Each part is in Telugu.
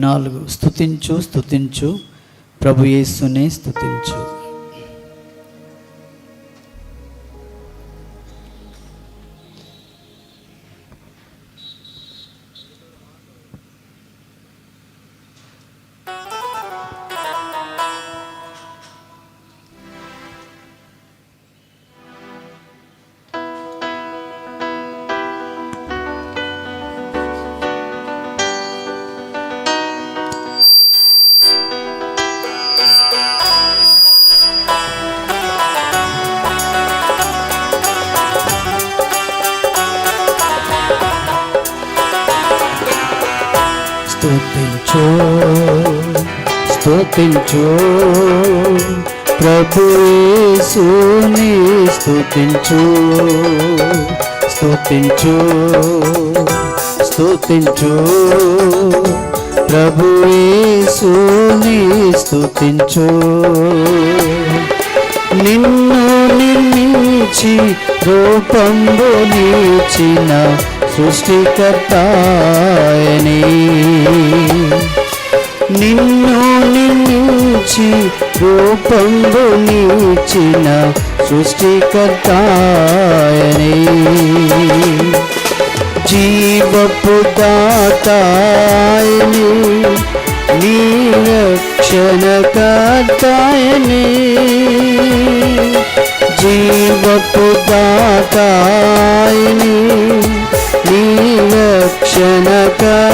నాలుగు. స్థుతించు స్థుతించు ప్రభు యేసునే స్థుతించు స్తుతించు స్తుతించు ప్రభు యేసుని స్తుతించు స్తుతించు స్తుతించు ప్రభు స్తుతించు నిన్ను నిర్మించి రూపంబు నీచిన సృష్టికర్తాయని నిన్ను నిర్మించి రూపంబు నీచిన సృష్టికర్తాయనే. జీవపు దాతాయని నీ రక్షణకర్తాయని జీవపు దాతాయని నీ రక్షణకర్తాయని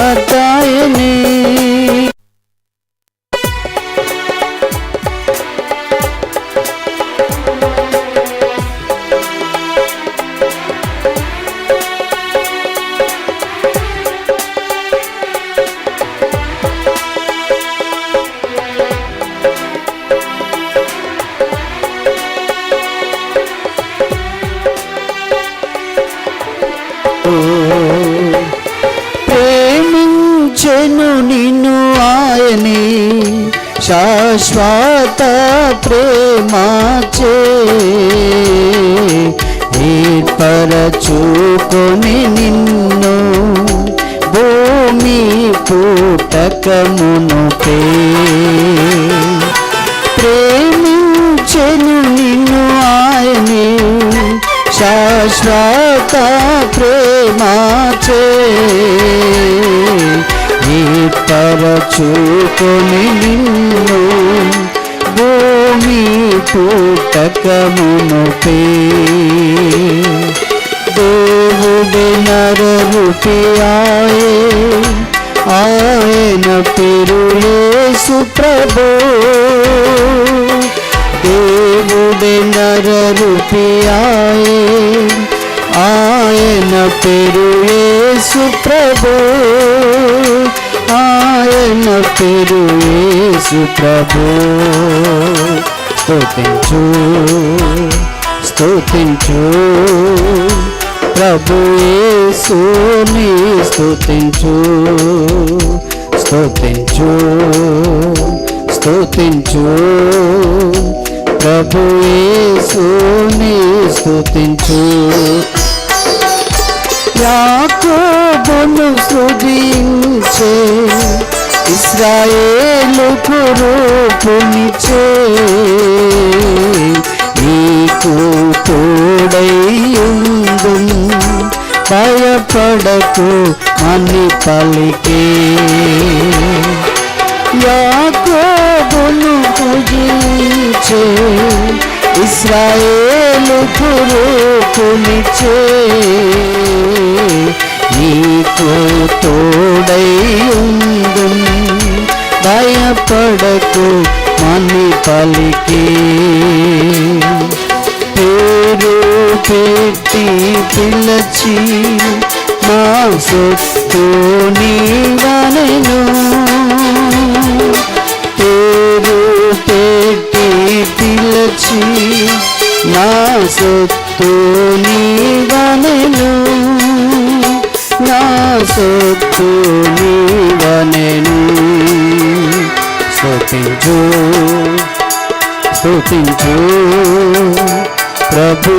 శాశ్వత ప్రేమాచే ఏర్పరచుకొని నిన్ను భూమి పూటకమును పే. ప్రేమించెను నిన్ను ఆయనే శాశ్వత ప్రేమాచే పరచుకొని నిన్ను భూమి పూటకమును పే దేవుడి నరూపియాయే ఆయన పెరులేసు ప్రభో దేవుడి నరూపియాయే ఆయన పెరులేసు ప్రభో ఆయన పెరులేసు ప్రభో. స్తుతించు స్తుతించు. ప్రభు యేసుని స్తుతించు స్తుతించు స్తుతించు. ప్రభు యేసుని స్తుతించు. యాకోబును స్తుతించే ఇస్రాయేలు రూపునిచే నీకు తోడైయుందు భయపడకు అని పలికే. యాకోబును పూజించే ఇస్రాయేలు రూపునిచే నీకు తోడైయుందు పడకు మని పలికి. పేరు పెట్టి పిలచి నా సొత్తు నీవనెను. పేరు పెట్టి పిలచి నా సొత్తు నీవనెను. నా సొత్తు నీవనెను. స్తుతించు స్తుతించు. ప్రభు